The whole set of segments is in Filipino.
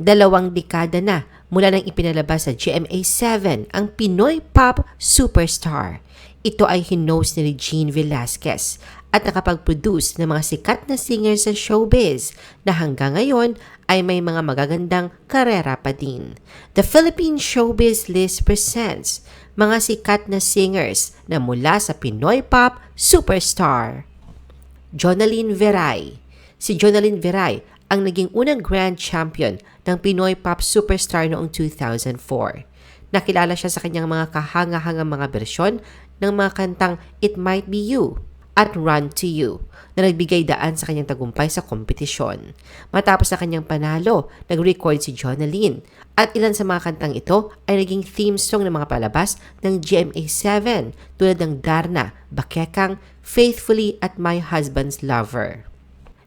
Dalawang dekada na mula nang ipinalabas sa GMA7 ang Pinoy Pop Superstar. Ito ay hinost ni Regine Velasquez at nakapag-produce ng mga sikat na singers sa showbiz na hanggang ngayon ay may mga magagandang karera pa din. The Philippine Showbiz List presents mga sikat na singers na mula sa Pinoy Pop Superstar. Jonaline Veray. Si Jonaline Veray ang naging unang grand champion ng Pinoy Pop Superstar noong 2004. Nakilala siya sa kanyang mga kahanga-hangang mga bersyon ng mga kantang It Might Be You at Run to You na nagbigay daan sa kanyang tagumpay sa kompetisyon. Matapos sa kanyang panalo, nag-record si Jonaline at ilan sa mga kantang ito ay naging theme song ng mga palabas ng GMA7 tulad ng Darna, Bakekang, Faithfully at My Husband's Lover.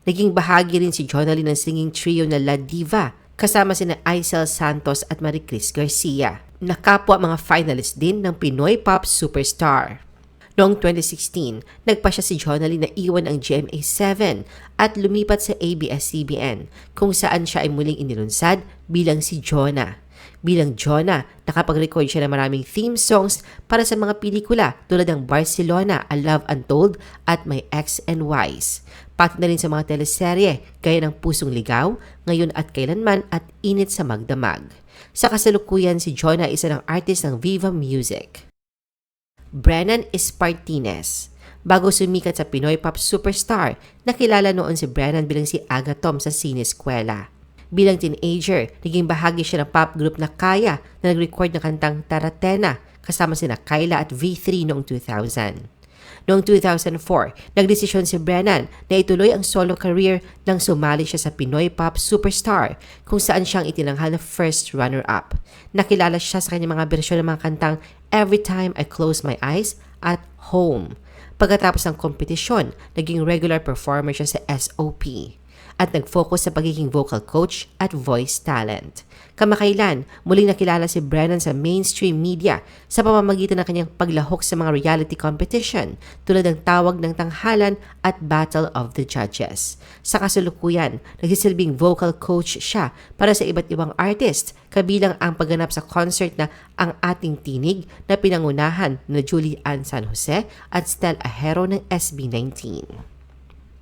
Naging bahagi rin si Jonaline ng singing trio na La Diva kasama sina Aisel Santos at Maricris Garcia. Nakapwa mga finalist din ng Pinoy Pop Superstar. Noong 2016, nagpa siya si Jonaline na iwan ang GMA7 at lumipat sa ABS-CBN kung saan siya ay muling inilunsad bilang si Jonah. Bilang Jonah, nakapag-record siya ng maraming theme songs para sa mga pelikula tulad ng Barcelona, A Love Untold at My X and Y's. Pati na rin sa mga teleserye gaya ng Pusong Ligaw, Ngayon at Kailanman at Init sa Magdamag. Sa kasalukuyan, si Jonah isa ng artist ng Viva Music. Brennan Espartines. Bago sumikat sa Pinoy Pop Superstar, nakilala noon si Brennan bilang si Agatom sa Sineskwela. Bilang teenager, naging bahagi siya ng pop group na Kaya na nag-record ng kantang Taratena kasama sina Kyla at V3 noong 2000. Noong 2004, nagdesisyon si Brennan na ituloy ang solo career nang sumali siya sa Pinoy Pop Superstar kung saan siyang itinanghal na first runner-up. Nakilala siya sa kanyang mga bersyon ng mga kantang Every Time I Close My Eyes at Home. Pagkatapos ng kompetisyon, naging regular performer siya sa SOP at nag-focus sa pagiging vocal coach at voice talent. Kamakailan, muling nakilala si Brennan sa mainstream media sa pamamagitan ng kanyang paglahok sa mga reality competition tulad ng Tawag ng Tanghalan at Battle of the Judges. Sa kasulukuyan, nagsisilbing vocal coach siya para sa iba't ibang artist, kabilang ang pagganap sa concert na Ang Ating Tinig na pinangunahan na Julie Ann San Jose at Stel Ahero ng SB19.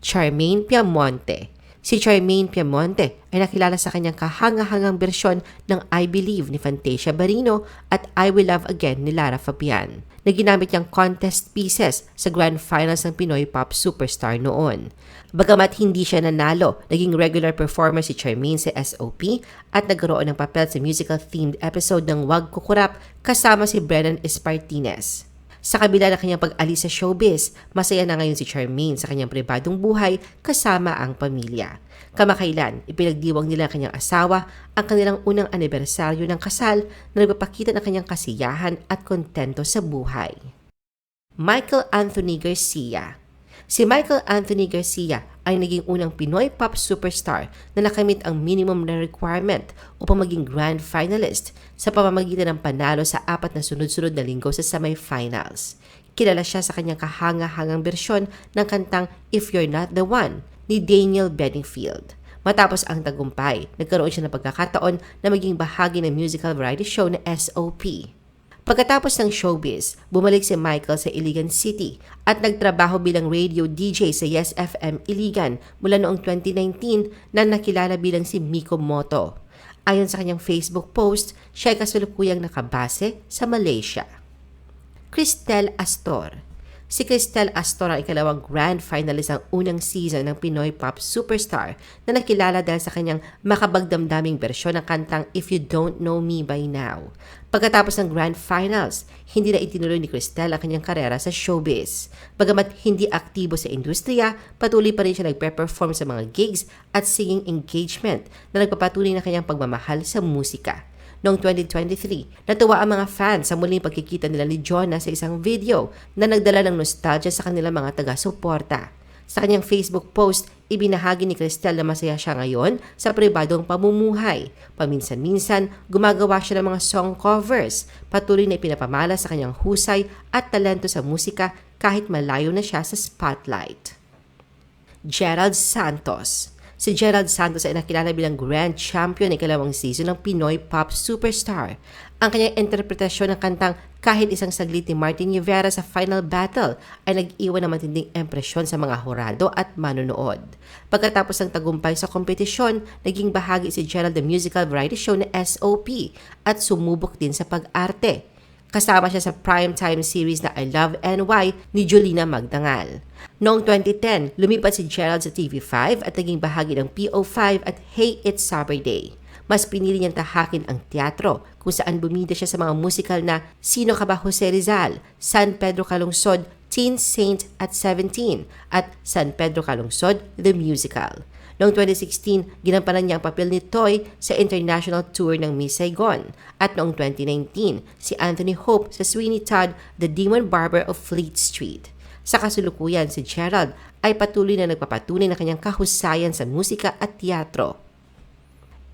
Charmaine Piamonte Si Charmaine Piamonte ay nakilala sa kanyang kahanga-hangang bersyon ng I Believe ni Fantasia Barrino at I Will Love Again ni Lara Fabian na ginamit niyang contest pieces sa Grand Finals ng Pinoy Pop Superstar noon. Bagamat hindi siya nanalo, naging regular performer si Charmaine sa SOP at nagkaroon ng papel sa musical-themed episode ng Wag Kukurap kasama si Brennan Espartines. Sa kabila ng kanyang pag-alis sa showbiz, masaya na ngayon si Charmaine sa kanyang pribadong buhay kasama ang pamilya. Kamakailan, ipinagdiwang nila ang kanyang asawa ang kanilang unang anibersaryo ng kasal na nagpapakita ng kanyang kasiyahan at kontento sa buhay. Michael Anthony Garcia Si Michael Anthony Garcia ay naging unang Pinoy pop superstar na nakamit ang minimum na requirement upang maging grand finalist sa pamamagitan ng panalo sa apat na sunod-sunod na linggo sa semifinals. Kilala siya sa kanyang kahanga-hangang bersyon ng kantang If You're Not The One ni Daniel Bedingfield. Matapos ang tagumpay, nagkaroon siya ng pagkakataon na maging bahagi ng musical variety show na SOP. Pagkatapos ng showbiz, bumalik si Michael sa Iligan City at nagtrabaho bilang radio DJ sa Yes FM Iligan mula noong 2019 na nakilala bilang si Miko Moto. Ayon sa kanyang Facebook post, siya ay kasalukuyang nakabase sa Malaysia. Cristel Astor Si Cristel Astor ang ikalawang grand finalist ng unang season ng Pinoy Pop Superstar na nakilala dahil sa kanyang makabagdamdaming bersyon ng kantang If You Don't Know Me By Now. Pagkatapos ng grand finals, hindi na itinuloy ni Cristel ang kanyang karera sa showbiz. Bagamat hindi aktibo sa industriya, patuloy pa rin siya nagpe-perform sa mga gigs at singing engagement na nagpapatuloy ng kanyang pagmamahal sa musika noong 2023. Natuwa ang mga fans sa muling pagkikita nila ni Jonah sa isang video na nagdala ng nostalgia sa kanilang mga taga-suporta. Sa kanyang Facebook post, ibinahagi ni Cristel na masaya siya ngayon sa pribadong pamumuhay. Paminsan-minsan, gumagawa siya ng mga song covers. Patuloy na ipinapamala sa kanyang husay at talento sa musika kahit malayo na siya sa spotlight. Gerald Santos Si Gerald Santos ay nakilala bilang Grand Champion ng ikalawang season ng Pinoy Pop Superstar. Ang kanyang interpretasyon ng kantang Kahit Isang Saglit ni Martin Rivera sa Final Battle ay nag-iwan ng matinding impresyon sa mga hurado at manonood. Pagkatapos ng tagumpay sa kompetisyon, naging bahagi si Gerald the musical variety show na SOP at sumubok din sa pag-arte. Kasama siya sa primetime series na I Love NY ni Julina Magdangal. Noong 2010, lumipat si Gerald sa TV5 at naging bahagi ng PO5 at Hey It's Saturday. Mas pinili niyang tahakin ang teatro kung saan bumida siya sa mga musical na Sino Ka Ba Jose Rizal, San Pedro Calungsod, Teen Saint at 17 at San Pedro Calungsod, The Musical. Noong 2016, ginampanan niya ang papel ni Toy sa international tour ng Miss Saigon. At noong 2019, si Anthony Hope sa Sweeney Todd, The Demon Barber of Fleet Street. Sa kasulukuyan, si Gerald ay patuloy na nagpapatunay ng kanyang kahusayan sa musika at teatro.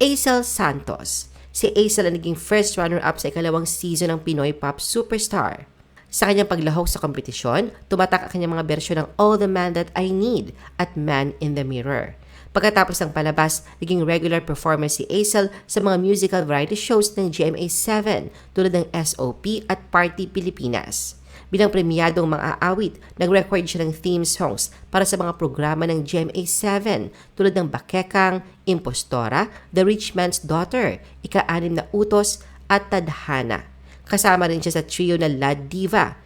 Aisel Santos Si Aisel ang naging first runner-up sa ikalawang season ng Pinoy Pop Superstar. Sa kanyang paglahok sa kompetisyon, tumatak ang kanyang mga bersyon ng All the Man That I Need at Man in the Mirror. Pagkatapos ng palabas, naging regular performer si Aisel sa mga musical variety shows ng GMA7 tulad ng SOP at Party Pilipinas. Bilang premiadong mga awit, nag-record siya ng theme songs para sa mga programa ng GMA7 tulad ng Bakekang, Impostora, The Rich Man's Daughter, Ika-anim na Utos at Tadhana. Kasama rin siya sa trio na La Diva.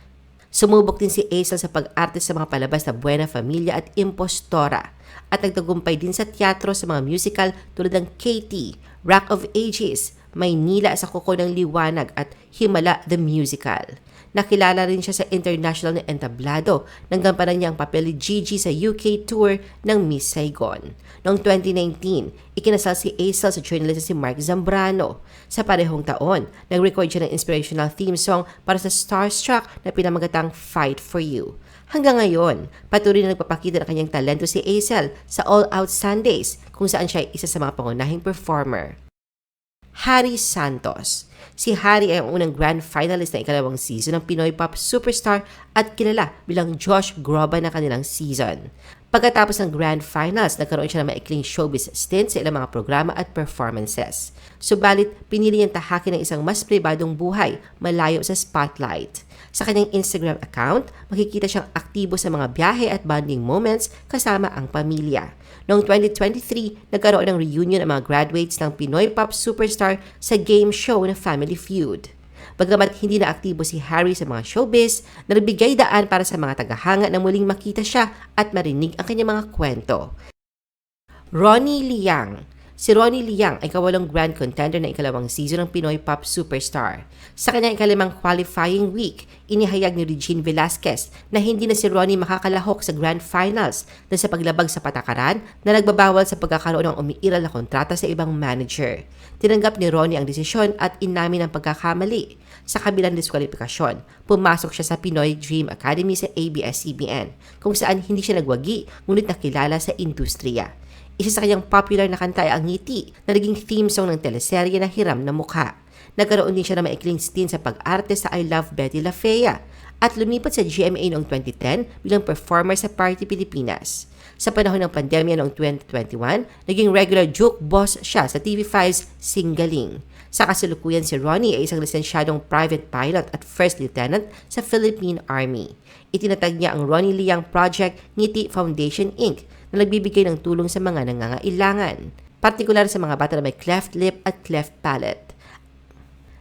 Sumubok din si Aisel sa pag-arte sa mga palabas na Buena Familia at Impostora. At nagtagumpay din sa teatro sa mga musical tulad ng Katie, Rock of Ages, Maynila sa Kuko ng Liwanag at Himala the Musical. Nakilala rin siya sa international na entablado nang gampanan niya ang papel ni Gigi sa UK tour ng Miss Saigon. Noong 2019, ikinasal si Aisel sa journalist si Mark Zambrano. Sa parehong taon, nag-record siya ng inspirational theme song para sa Starstruck na pinamagatang Fight For You. Hanggang ngayon, patuloy na nagpapakita ng kanyang talento si Aisel sa All Out Sundays kung saan siya ay isa sa mga pangunahing performer. Harry Santos. Si Harry ay ang unang grand finalist na ikalawang season ng Pinoy Pop Superstar at kilala bilang Josh Groban na kanilang season. Pagkatapos ng grand finals, nagkaroon siya ng maikling showbiz stint sa ilang mga programa at performances. Subalit, pinili niyang tahakin ng isang mas pribadong buhay, malayo sa spotlight. Sa kanyang Instagram account, makikita siyang aktibo sa mga biyahe at bonding moments kasama ang pamilya. Noong 2023, nagkaroon ng reunion ang mga graduates ng Pinoy Pop Superstar sa game show na Family Feud. Bagamat hindi na aktibo si Harry sa mga showbiz, nagbigay daan para sa mga tagahanga na muling makita siya at marinig ang kanyang mga kwento. Ronnie Liang Si Ronnie Liang ay kawalong grand contender ng ikalawang season ng Pinoy Pop Superstar. Sa kanyang ikalimang qualifying week, inihayag ni Regine Velasquez na hindi na si Ronnie makakalahok sa grand finals dahil sa paglabag sa patakaran na nagbabawal sa pagkakaroon ng umiiral na kontrata sa ibang manager. Tinanggap ni Ronnie ang desisyon at inamin ang pagkakamali. Sa kabilang diskwalifikasyon, pumasok siya sa Pinoy Dream Academy sa ABS-CBN kung saan hindi siya nagwagi ngunit nakilala sa industriya. Isa sa kanyang popular na kanta ay ang Ngiti na naging theme song ng teleserye na Hiram na Mukha. Nagkaroon din siya ng maikling stint sa pag-arte sa I Love Betty La Fea at lumipat sa GMA noong 2010 bilang performer sa Party Pilipinas. Sa panahon ng pandemya noong 2021, naging regular joke boss siya sa TV5's Singaling. Sa kasalukuyan si Ronnie ay isang lisensyadong private pilot at first lieutenant sa Philippine Army. Itinatag niya ang Ronnie Liang Project Ngiti Foundation Inc na nagbibigay ng tulong sa mga nangangailangan, partikular sa mga bata na may cleft lip at cleft palate.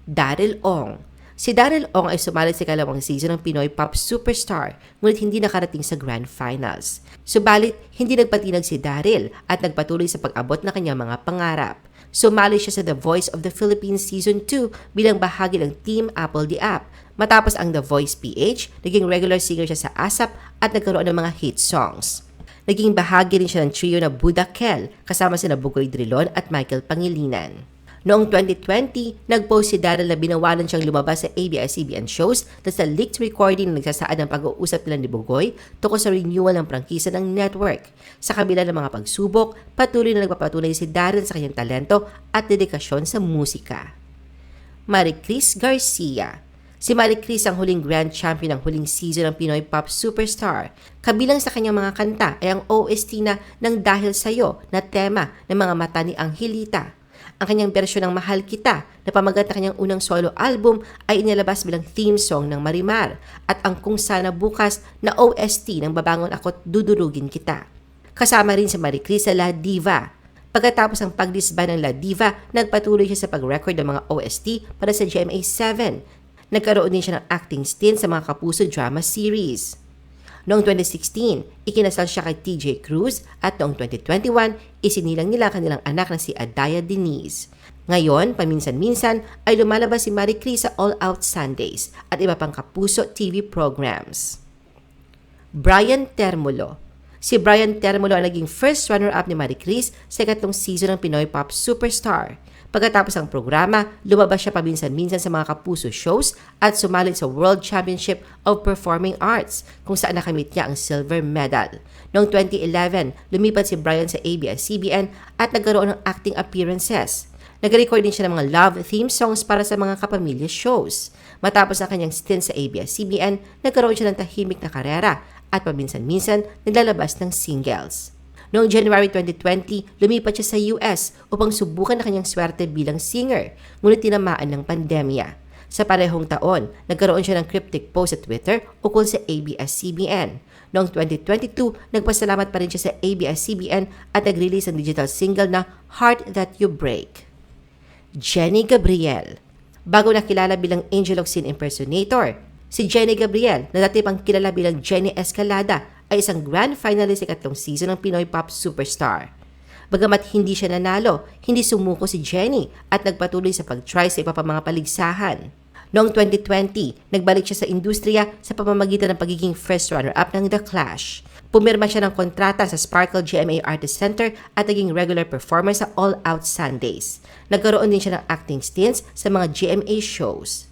Daryl Ong Si Daryl Ong ay sumali sa kalawang season ng Pinoy Pop Superstar, ngunit hindi nakarating sa Grand Finals. Subalit, hindi nagpatinag si Daryl at nagpatuloy sa pag-abot ng kanyang mga pangarap. Sumali siya sa The Voice of the Philippines Season 2 bilang bahagi ng Team Apple the App. Matapos ang The Voice PH, naging regular singer siya sa ASAP at nagkaroon ng mga hit songs. Naging bahagi rin siya ng trio na Buddha Kel kasama sina Bugoy Drilon at Michael Pangilinan. Noong 2020, nag-post si Daryl na binawalan siyang lumabas sa ABS-CBN shows dahil sa leaked recording na nagsasaad ng pag-uusap nila ni Bugoy tungkol sa renewal ng prangkisa ng network. Sa kabila ng mga pagsubok, patuloy na nagpapatunay si Daryl sa kanyang talento at dedikasyon sa musika. Maricris Garcia Si Chris ang huling grand champion ng huling season ng Pinoy Pop Superstar. Kabilang sa kanyang mga kanta ay ang OST na Nang Dahil Sa'yo na tema ng mga mata ni Angelita. Ang kanyang bersyon ng Mahal Kita na pamagat na kanyang unang solo album ay inilabas bilang theme song ng Marimar at ang Kung Sana Bukas na OST ng Babangon Ako't Dudurugin Kita. Kasama rin si Marie Chris sa La Diva. Pagkatapos ng pagdisband ng La Diva, nagpatuloy siya sa pag-record ng mga OST para sa GMA7 Nagkaroon din siya ng acting stint sa mga Kapuso drama series. Noong 2016, ikinasal siya kay TJ Cruz at noong 2021, isinilang nila kanilang anak na si Adaya Denise. Ngayon, paminsan-minsan ay lumalabas si Marie Chris sa All Out Sundays at iba pang Kapuso TV programs. Brian Termulo Si Brian Termulo ang naging first runner-up ni Marie Chris sa ikatlong season ng Pinoy Pop Superstar. Pagkatapos ng programa, lumabas siya paminsan-minsan sa mga kapuso shows at sumali sa World Championship of Performing Arts kung saan nakamit niya ang silver medal. Noong 2011, lumipat si Brian sa ABS-CBN at nagkaroon ng acting appearances. Nag-record din siya ng mga love theme songs para sa mga kapamilya shows. Matapos ang kanyang stint sa ABS-CBN, nagkaroon siya ng tahimik na karera at paminsan-minsan naglalabas ng singles. Noong January 2020, lumipat siya sa US upang subukan na kanyang swerte bilang singer, ngunit tinamaan ng pandemya. Sa parehong taon, nagkaroon siya ng cryptic post sa Twitter ukol sa ABS-CBN. Noong 2022, nagpasalamat pa rin siya sa ABS-CBN at nag-release ng digital single na Heart That You Break. Jenny Gabriel Bago nakilala bilang Angel of Sin impersonator, si Jenny Gabriel na dati pang kilala bilang Jenny Escalada ay isang grand finalist sa ikatlong season ng Pinoy Pop Superstar. Bagamat hindi siya nanalo, hindi sumuko si Jenny at nagpatuloy sa pag-try sa iba pa mga paligsahan. Noong 2020, nagbalik siya sa industriya sa pamamagitan ng pagiging first runner-up ng The Clash. Pumirma siya ng kontrata sa Sparkle GMA Artist Center at naging regular performer sa All Out Sundays. Nagkaroon din siya ng acting stints sa mga GMA shows.